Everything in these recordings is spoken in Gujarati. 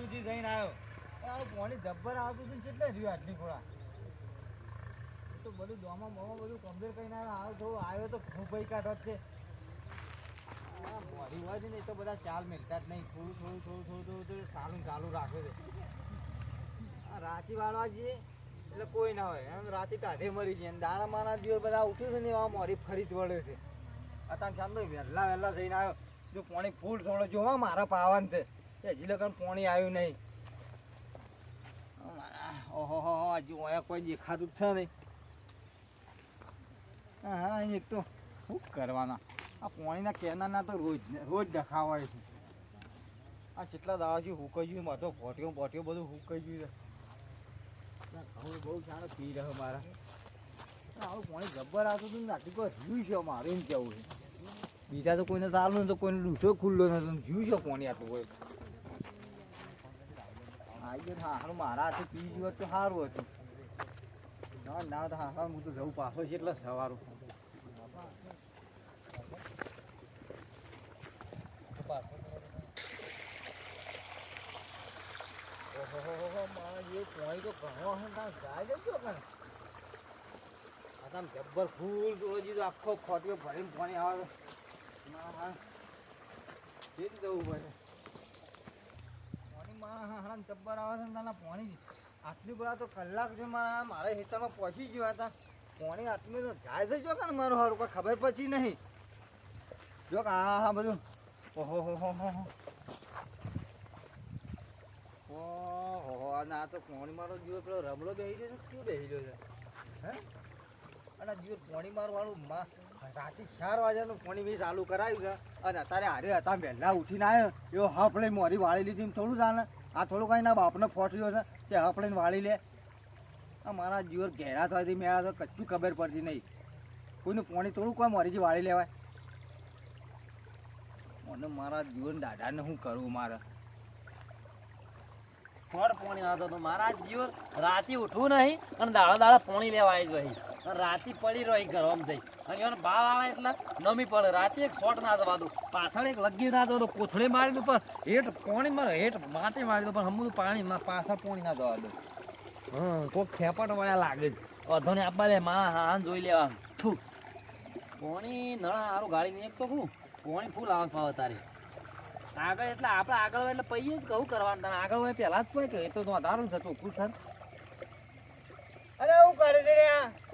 સુધી જઈને આવ્યો. પાણી જબ્બર આવતું હતું કેટલે રહ્યું આટલી ખોળા તો બધું દોમા મોમાં બધું કમ્પ્લીટ કરીને આવ્યો. આવ્યો તો આવ્યો તો ખૂબ ભાઈ કાઢો છે. મોડી હોય છે ને તો બધા ચાલ મેળતા જ નહીં. થોડું થોડું થોડું થોડું થોડું થોડું સારું ચાલુ રાખે છે. રાતી વાળવા જઈએ, એટલે કોઈ ના હોય. એમ રાતે કાઢે મરી જાય દાણા માના દિવસ બધા ઉઠ્યું છે ને, એવા મોરી ફરી જ વળે છે. અત્યારે ચાલો વહેલા વહેલા જઈને આવ્યો. જો પાણી ફૂલ થોડો જોવા, મારા પાવન છે. હજી લગન પાણી આવ્યું નહીં. ઓહો હજુ અહીંયા કોઈ દેખાતું જ નહીં હા અહીં એક તો શું કરવાના? આ પાણીના કેનારના તો રોજ રોજ ડખા હોય છે. આ કેટલા દાડાથી હુકાઈ ગયું તો ફોટ્યો બોટ્યો બધું હુકાઈ ગયું છે. ઘઉં બહુ સારો પી રહ્યો મારા. આવું પાણી ગબ્બર આવતું હતું ને, આટલી કોઈ રહ્યું છે મારે એમ કેવું છે. બીજા તો કોઈને ચાલુ તો કોઈને લૂસો ખુલ્લો નથી જીવ છે પાણી આટલું કોઈ આવી ગયો હારું, મારા હાથે પી ગયું તો સારું હતું. ના ના, તો હા, હું તો જવું પાછો છે એટલે સવારું જબ્બર ફૂલ જીધો આખો ખોટ્યો ભરીને પાણી આવે જવું પડે. મારા હા હા, જબ્બર આવે છે ને તાના પાણી આટલી બધા તો કલાક છે મારા મારા ખેતરમાં પહોંચી ગયા હતા પાણી આટલું તો જાય છે જો કે મારું હારું, કોઈ ખબર પછી નહીં. જો હા હા, બધું. ઓહો, હો હો હો ઓહો આ તો પાણી મારો જીવો પેલો રમલો બેસી ગયો છે, શું બેસી ગયો છે? હે? અને આ જીવો પાણી મારવાળું રાતે ચાર વાગ્યાનું પાણી મેં ચાલુ કરાવ્યું છે. અને અત્યારે હારે હતા, વહેલા ઉઠીને આવ્યો એવો હફળે મોરી વાળી લીધી થોડું જાણે. આ થોડું કાંઈ ના બાપને ફોટ્યો છે. તે હફળે વાળી લે. આ મારા જીવર ઘેરા થવાથી મેળા તો કચ્છું ખબર પડતી નહીં. કોઈનું પાણી થોડું કોઈ મોરીથી વાળી લેવાય. મને મારા જીવન દાદાને શું કરવું મારે? ફળ પોણી આવતો હતો મારા જીવન રાતે ઉઠવું નહીં અને દાડા દાડા પોણી લેવા આવી જઈ અને રાતે પડી રહી ઘરમાં જઈ અને એનો બાવ આવે એટલે નમી પડે. રાતે એક શોટ ના દવા દો પાછળ એક લગી ના દો કોથળી મારી દઉં પણ હેઠ પોણી મારે, હેઠ માટી મારી દઉં પણ હમું પાણી પાછળ પોણી ના દવા દો હમ, કોક ખેપટ વાળા લાગે છે. અધોને આપવા દે માં હા જોઈ લેવા. થું પોણી નળા સારું ગાડી ને એક તો હું પોણી ફૂલ આવે પાવે તારે. આગળ એટલે આપણે આગળ હોય એટલે પૈયે જ કહું કરવાનું? તને આગળ હોય પહેલા જ પડે કે એ તો વધારું છે ચોખ્ખું થાય અરે હું કરે છે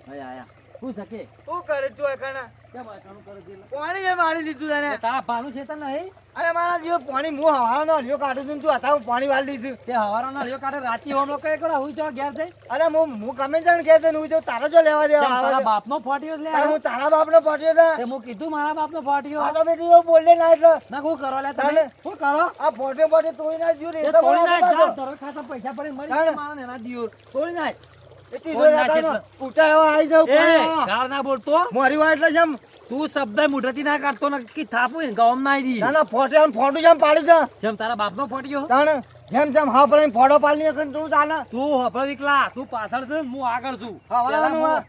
આયા આયા. શું શકે શું કરે તું એકણા કેમ આટલું કરે છે? પાણી મારી લીધું તને તારા પાનું છે તને નહીં? અરે મારા જીવ પાણી હું હવાનો હલિયો કાઢું છું તું હતા પાણી વાળી દીધું તે હવારો ના લ્યો કાઢે રાતી હોમલો કઈ કરો હું ચો ઘેર થઈ અરે હું હું ગમે જાણ કે હું જો તારો જો લેવા દેવા તારા બાપનો ફોટ્યો લે હું તારા બાપનો ફોટ્યો તે હું કીધું મારા બાપનો ફોટ્યો. આ તો બેટી બોલે ના એટલે. ના કરો લે તારે- શું કરો? આ ફોટો ફોટો તોડી ના જ્યું રે તો તોડી જા, તારા ખાતા પૈસા પડી મરી મારા. ને, જાવ. મોરી વાત એટલે જેમ તું શબ્દ મુઢતી ના કાઢતો ને કી થાપું ના આવી ના ના ફોટો આમ ફોટો જેમ પાડી છે જેમ તારા બાપનો ફોટ્યો તાણે જેમ જેમ હા પડે ફોટો પાડી ને તું ચાલે તું હફળ વિકલા તું પાછળ છે હું આગળ છું. હવાલાનું પેલા આ-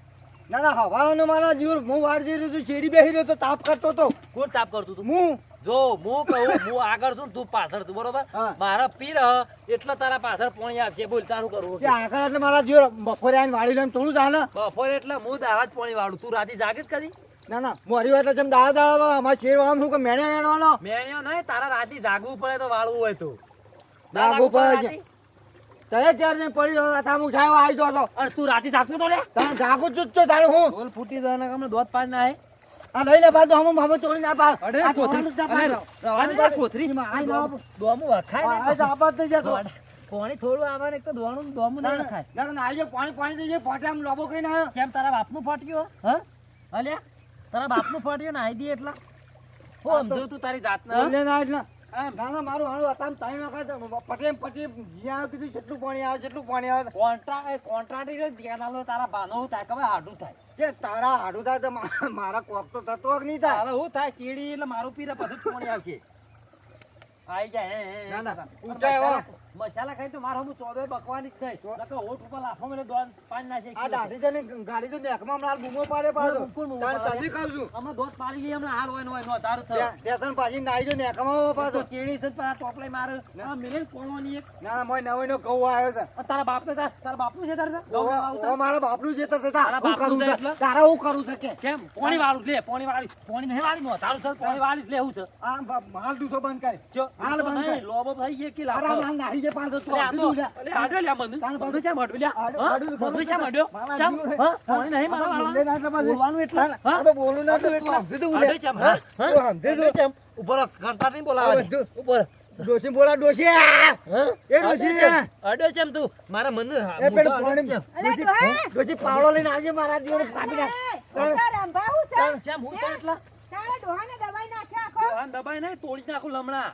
ના ના હવાલાનું મારા જીવ હું વાડ જઈ રહ્યો છું શેરી બેસી રહ્યો તો તાપ કરતો તો. કોણ તાપ કરતો તું? હું. જો હું કહું હું આગળ છું તું પાછળ છું બરોબર. મારા પીર એટલે તારા પાછળ પોણી આપશે બોલ તારું કરવું આગળ એટલે મારા જીવ બપોરે આવીને વાળી લઈને થોડું ચાલે બપોરે એટલે હું દાડા જ પોણી વાળું. તું રાતે જાગીશ કરી ના ના મોરી વાત એટલે જેમ દાડા દાડા અમારા શેર વાળા શું કે મેણ્યો મેણવાનો? મેણ્યો નહીં તારા રાતે જાગવું પડે તો વાળવું હોય તો. ના જાગવું પડે? તય ચાર ને પડી રહ્યો હતા હું છાયો આવી અને તું. રાતે જાગતો તો લે જાગું છું જ તો તારે હું? ફૂટી જવાના કામ દોત પાડ ના હે? આ લઈ લે પાછું હમ હમ ચોરી ના પા અરે કોથરી ના અરે રવાની ના કોથરી? આ ના આપો. દોમું વખાય આ ને તો આપાત થઈ જતો પોણી થોડું આવે એક તો દોણું ને દોમું ના ખાય ના, ના આજે પાણી પાણી થઈ જાય ફોટે આમ લોબો કઈ ના કેમ તારા બાપનું ફાટ્યું હ? અલ્યા તારા બાપનું ફાટ્યું નાઈ દી એટલા. હું આ તો- સમજુ તું તારી જાતને બોલે ના એટલે. ના ના મારું હારું હતા ટાઈમ વખત પટે પટે જ્યાં કીધું જેટલું પાણી આવે જેટલું પાણી આવે. કોન્ટ્રા કોન્ટ્રાક્ટી ધ્યાન આલો તારા બાનો ખબર હાડું થાય. કે તારા હાડું થાય તો મારા કોક તો થતો નહીં થાય. તારે હું થાય? ચીડી એટલે મારું પીરે પછી જ આવશે આવી જાય. ના ના એવા મસાલા ખાઈ તો મારો હું ચોદોય બકવાની જ થઈ. નકર હોઠ ઉપર લાફો મેલે દોન પાણી નાખે આ દાઢી જને ગાડી તો નેકમાં હમણાં બૂમો પાડે પાડો તાર તાજી ખાવ છું. હમણાં દોધ પાડી ગઈ હમણાં હાલ હોય નો હોય નો તારું થયો. ત્યાં પાછી નાઈ જો નેકમાં તો પાડો ચેડી પણ આ ટોપલાઈ મારે. આ મિલે કોણવાની એક. ના ના મોય નવો નો ગૌ આવ્યો છે. તારા બાપ ને તારા તારા બાપનું છે તારે ગૌ ઓ મારા બાપનું છે. તારા હું કરું છું? તારા હું કરું છું કે? કેમ? પોણી વાળું લે પોણી વાળી પોણી નહીં વાળી નો તારું સર પોણી વાળી લેવું છે. આ માલ દૂધો બંધ કરે. જો હાલ બંધ કર. લોબો થઈ ગયો કે લાફો. માલ નાહી પાછો આડો લ્યા મને. બધું ચા લ્યા. આડો-? ચા? મારા ચમ? પછી હે. હા? પોણી નહીં મારા આ તો વાળવાનું? બોલે ના એટલે પાછું. બોલવાનું એટલે? હા? તો બોલું ના એટલે આડો તું દઉં લે. ચમ, હા? હા? દઉં. ચમ. ઉપર કંટાળ નહીં બોલાવા ઉપર. ડોશી બોલા ડોશી એ ડોશી આડો ચમ. તું. મારા એ પાણી- ડોહા! ડોશી પાવડો લઈને આવજે મારા દીવડે કાપી નાખ. તારા રંભા હું ચમ, હું એટલા? તારા ડોહાને દબાઈ નાખ્યો આખો. દબાય નહીં, તોડી નાખું લમણા.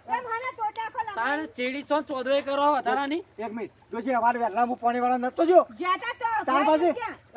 તાણે ચેડી છો ને કરો વધારાની. એક મિનિટ જોજે અમારે વહેલા હું પાણી વાળા નતો જો તાર પાસે?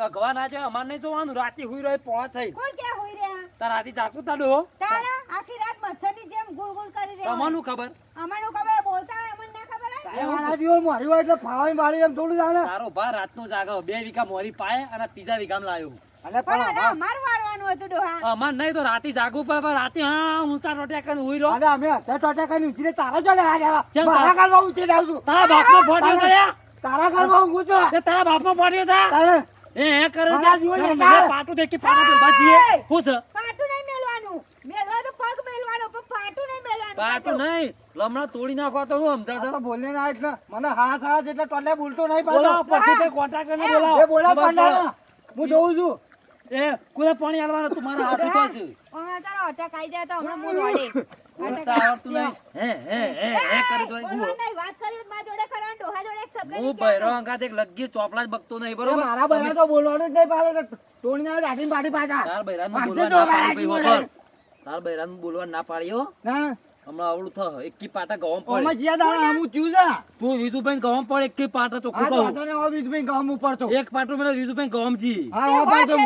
અગવા ના જાય, અમારે નહીં જોવાનું. રાતે હુઈ રહ્યો, પોળા થઈ. કોણ ક્યાં હોઈ રહ્યા? તાર રાતે જાગતું તાડું હો. તારા આખી રાત મચ્છરની જેમ ગુલ ગુલ કરી રહ્યો હોય. ખબર અમારું ખબર બોલતા હોય અમને ના ખબર હોય? મારા દીવો મારી હોય એટલે ફાવાઈ વાળી એમ થોડું જાણે તારો ભા રાતનો જાગો બે વીઘા મોરી પાય અને ત્રીજા વીઘામાં લાયો અને પણ પણ અરે અમારું હતું ડોહા. અમાર નહીં તો રાતે જાગવું પડે રાતે હા ઊંચા ટોટ્યા કરીને ઉઈ રહ્યો. અરે અમે હતા ટોટા કરીને ઊંચીને તારા જોડે આ જાવા. મારા તારા? ઘરમાં ઊંચી જાઉં છું. તારા બાપનો ફોટો કર્યા તારા ઊંઘું છું. તે તારા બાપનો ફોટ્યો તા? તારે? એ હે કરે છે. મારા જીવન તારે પાટું દેખી પાટું બાજીએ હું છે? પાટું નહીં મેલવાનું. મેલવા તો પગ મેલવાનો પણ પાટું નહીં મેલવાનું. પાટું નહીં. લમણા તોડી નાખો તો હું સમજા છો બોલે ના એટલે મને હા સારા જેટલા ટોલે બોલતો નહીં બોલાવો પાછો પછી કોટા કરીને એ બોલા બોલાવો હું જોઉં છું. એ કુદા પાણી આલવાનો તું મારા હાથ તો છે ઓમે તારો અટક આવી જાય તો હમણાં મૂળ વાળે. બોલતા આવડતું નહીં. હે હે હે હે કરી દો બોલવાનું નહીં, વાત કરી તો મારા જોડે ખરા, ડોહા જોડે એક શબ્દ હું બૈરો. અંગાત એક લગી ચોપલા જ બકતો નહીં બરોબર? મારા બહેરા તો બોલવાનું જ નહીં પાલે ટોણી ના દાઢી પાડી પાછા. તાર બૈરાનું પાંચસો બોલવા ના પાડી ભાઈ. તાર બૈરાનું બોલવા ના પાડ્યો ના. હમણાં આવડું થ એકી પાટા ગવમ ઓમાં પડે જ્યાં દાડા આમું થયું છે? તું વિધુભાઈ ગવમ પડે એકી પાટા આ તો કહું. વાંધો નહીં, હવે બીજું ગામ ઉપર તો એક પાટો મેં વિધુભાઈ ગવમ જી. હા તે હા હોત પાછો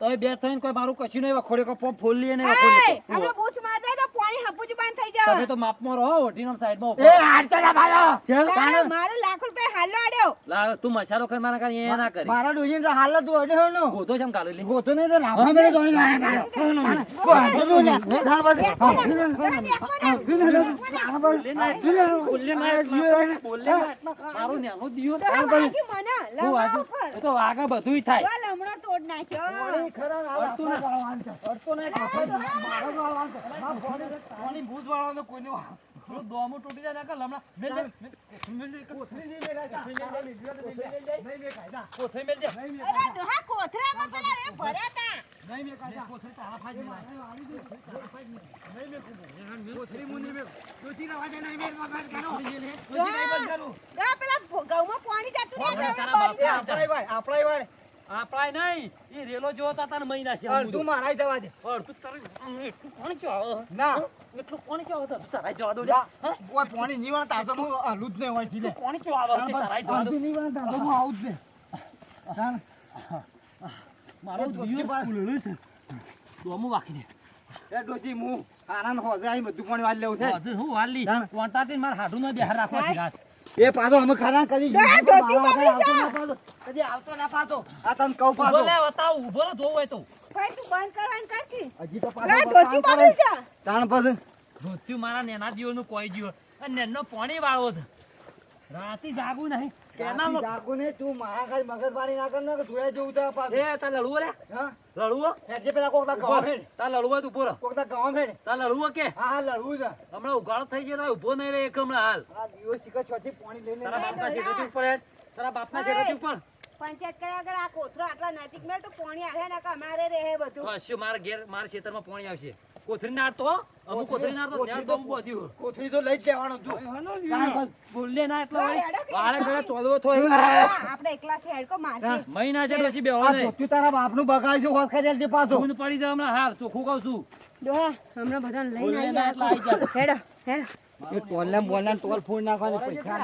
તો બે થઈને કોઈ મારું કશું નહીં વખોડે કો પંપ ફોલી ને વખોડે આપણે બૂચ હોય તો પાણી બંધ થઈ તમે તો માપમાં રહો ઓટીનો સાઈડમાં એ હાડતો ના પાડો તારે મારે લાખ રૂપિયા હાલો આડ્યો. લા તું મસારો કરી મારા કાંઈ એ ના કરી. મારા ડોજીન તો હાલ તું અડ્યો નો. ગોતો છે એમ લે. ગોતો નહીં તો લાફા મેરે. બોલે ના એટલા, બોલે ના એટલા, બોલે ના એટલા. મારો નેનો દિયો. તો મને. તો વાગે બધુંય થાય. જો લમણો તોડ નાખ્યો. અડતું ના અડતું ના પાણી ભૂત વાળવાનો કોઈને દોમું તૂટી જાય ને કે લમણા. મેલ દે, મેલ દે, કોથળી મેલ દે. નહીં મેલ દે. અરે ડોહા કોથળામાં પેલા એ ભર્યા તા. ડોહા ડોહા પેલા ભો- ઘઉંમાં પાણી જતું રહે તો તારા હવે ભરી બાપને દો. આપણાય નહીં. એ રેલો જેવો તા તાર મહિના છે તું મારાય જવા દે. અડધું તારે એટલું કોણ ક્યાં ના. એટલું કોણ ક્યાં તો તારાય જવા દો કોઈ પાણી નહીં વાળા તાર તો હું હલું જ નહીં હોય છે. કોણ ક્યાં આવે? તારાય જવા દો. અડધી નહીં વાળા તાર તો હું આવું જ ને. મારો દિયો ફૂલેલો છે દોમું વાકી દે. એ ડોશી હું આરાન હોજે આઈ બધું પાણી વાળી લેવું છે. હું વાળી. કોન્ટાટી માર હાડું ના બેહાર રાખવા છે રાત. એ પાછો અમે ખરા કરી. કદી આવતો ના પાછો આ તને કહું પાછો. બોલે બતાવ ઊભો રહો જોવું હોય તો. ભાઈ તું બંધ કરવાન કાચી હજી તો પાછો ધોતી પકડી જા તાણ પછી. ધોતી મારા નેના દીવોનું કોઈ જીવો. અને નેનો પાણી વાળો છે. રાતી જાગું નહીં. કેનાલનો જાગો ને તું મારા ખાલી મગજમારી ના કર ને કે જોયા જેવું થાય પાછું. એ તાર લડવો રે હા? લડવો હેડજે પેલા કોક ના ઊભો ગાવા રે. લડવો તો ઊભો કોક ના ગાવા ફેર. તાર લડવો કે? હા હા લડવું છે. હમણાં ઉઘાડો થઈ ગયો તો ઊભો નહીં રે એક હમણાં હાલ. આ દિવસ ચીકર ચોથી પાણી લઈને તારા બાપના શેઠેથી ઉપર હેડ. તારા બાપના શેઠેથી ઉપર. પંચાયત કર્યા આગળ આ આટલા નજીક મેલ તો પાણી આવે ને કે અમારે રહે બધું. કશું મારા ઘેર મારા ખેતરમાં પાણી આવશે. કોથળી ના હો. અમુક કોથળી નાડતો ત્યાં તો હું બધ્યું કોથળી તો લઈ જ લેવાનો તું બોલે ના એટલે વાળે ઘરે ચોદવો થોય. આપણે એકલા છે હેડકો મારશે મહિના છે પછી બેહો નહીં. ધોતું તારા બાપનું બગાડ્યું હોત ખરી દે પાછો. હું પડી જા હમણાં. હાલ ચોખ્ખું કહું છું. જો હમણાં બધા લઈને આવી એટલે આઈ જાય. હેડો હેડો. એ બોલ ને ટોલ ફોડ નાખવાની પૈસા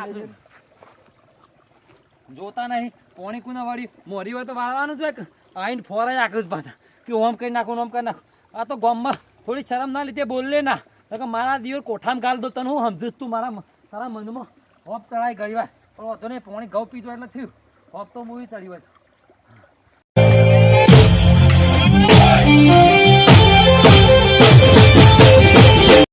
જોતા નહીં. કોણી કુના વાળી મોરી હોય તો વાળવાનું જ હોય આઈને ફોરાય આખું પાછા. કે ઓમ કઈ નાખો ઓમ કઈ નાખો. આ તો ગામમાં થોડી શરમ ના લીધે બોલે ના. કે મારા દિવસ કોઠામાં ગાલ દો, તને હું સમજુ તું મારા તારા મનમાં હોપ ચડાય ગઈ વાર પણ વધુ નહીં, પાણી ઘઉં પીધું એટલે થયું. હોપ તો મૂવી ચડી હોય.